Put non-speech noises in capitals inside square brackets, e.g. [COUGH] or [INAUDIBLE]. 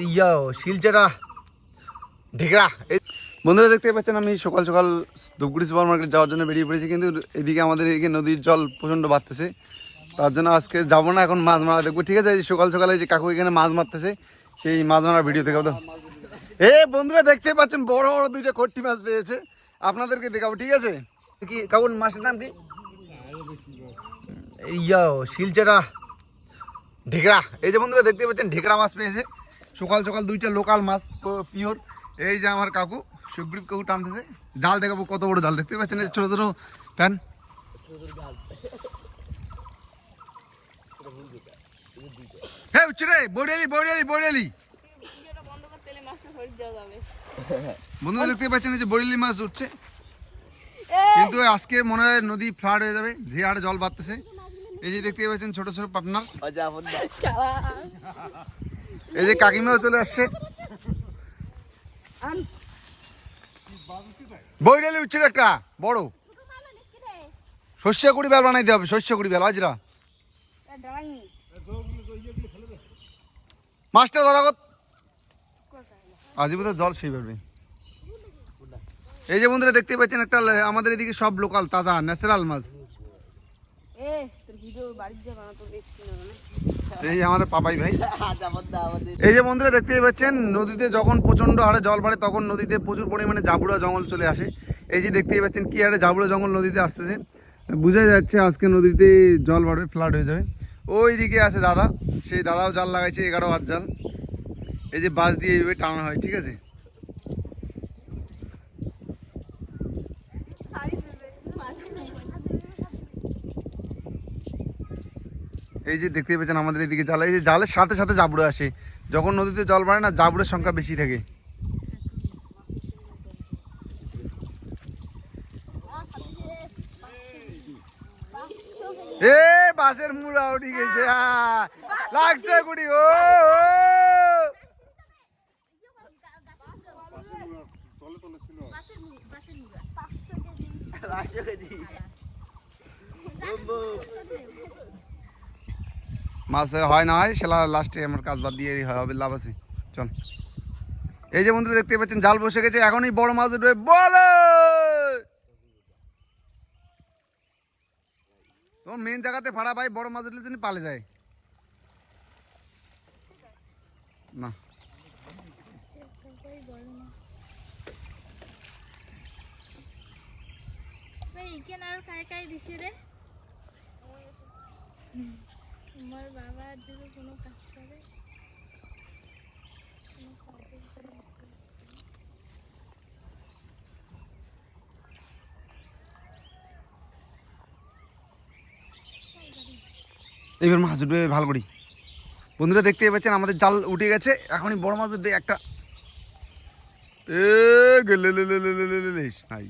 ইয়া শিলচেরা ঢেকড়া বন্ধুরা দেখতে পাচ্ছেন আমি সকাল সকাল ধূপগুড়ি সুপার মার্কেট যাওয়ার জন্য বেরিয়ে পড়েছি কিন্তু এদিকে আমাদের এদিকে নদীর জল প্রচণ্ড বাড়তেছে। তার জন্য আজকে যাব না এখন মাছ মারা দেখব। ঠিক আছে সকাল সকালে যে কাকু এখানে মাছ মারতেছে সেই মাছ মারার ভিডিও দেখাবো তো। এ বন্ধুরা দেখতে পাচ্ছেন বড় বড় দুইটা খট্টি মাছ পেয়েছে। আপনাদেরকে দেখাবো ঠিক আছে? কি কাকুন মাছের নাম কি? ইয়া শিলচেরা ঢেকড়া এই যে বন্ধুরা দেখতে পাচ্ছেন ঢেকড়া মাছ পেয়েছে। সকাল সকাল দুইটা লোকাল মাছ পিওর। এই যে আমার কাকু সুগ্রীব কাকু টানতেছে। জাল দেখাবো কত বড় জাল দেখতে পাচ্ছেন এই ছোট ছোট প্যান। হ্যাঁ রে বড়িয়ালি বড়িয়ালি বড়িয়ালি। বন্ধুরা দেখতে পাচ্ছেন এই যে মাছ উঠছে। কিন্তু আজকে মনে হয় নদী ফ্লাড হয়ে যাবে যে হারে জল বাড়তেছে। এই যে দেখতে পাচ্ছেন ছোট ছোট পার্টনার এই যে কাকিমাও চলে আসছে। বইডালি উঠছে একটা বড়। শস্য কুড়ি বেল বানাইতে হবে শস্য কুড়ি বেল আজরা মাছটা ধরা কত বোধহয় জল সেই পারবে এই যে বন্ধুরা দেখতে পাচ্ছেন একটা আমাদের এদিকে সব লোকাল তাজা ন্যাচারাল মাছ। মানে। এই যে আমাদের পাপাই ভাই। [LAUGHS] এই যে বন্ধুরা দেখতেই পাচ্ছেন নদীতে যখন প্রচণ্ড হারে জল বাড়ে তখন নদীতে প্রচুর পরিমাণে জাবুড়া জঙ্গল চলে আসে। এই যে দেখতেই পাচ্ছেন কি হারে জাবুড়া জঙ্গল নদীতে আসতেছে। বোঝা যাচ্ছে আজকে নদীতে জল বাড়বে ফ্লাড হয়ে যাবে। ওই দিকে আছে দাদা সেই দাদাও জাল লাগাইছে এগারো হাত জাল। এই যে বাস দিয়ে এইভাবে টানা হয় ঠিক আছে? এই যে দেখতেই পেয়েছেন আমাদের এদিকে জাল এই যে জালের সাথে সাথে জাবড়ে আসে। যখন নদীতে জল বাড়ে না জাবড়ের সংখ্যা বেশি থাকে। এ বাসের মুড়া উঠি গেছে লাগছে কুড়ি ও ও। মাছ হয় না হয় সেটা লাস্টে আমার কাজ বাদ দিয়ে হবে, লাভ আছে। চল। এই যে বন্ধুরা দেখতে পাচ্ছেন, জাল বসে গেছে, এখনই বড় মাছ উঠবে। বলো! তোমার মেন জায়গাতে ভাড়া পাই বড় মাছ উঠলে তিনি পালে যায়। না। ইকেন আর দিছে রে? আমার বাবা যদি কোনো কাজ করে এবার মাছ উঠবে ভালো করি বন্ধুরা দেখতে পাচ্ছেন আমাদের জাল উঠে গেছে এখনই বড় মাছ উঠবে একটা এ গেলে নাই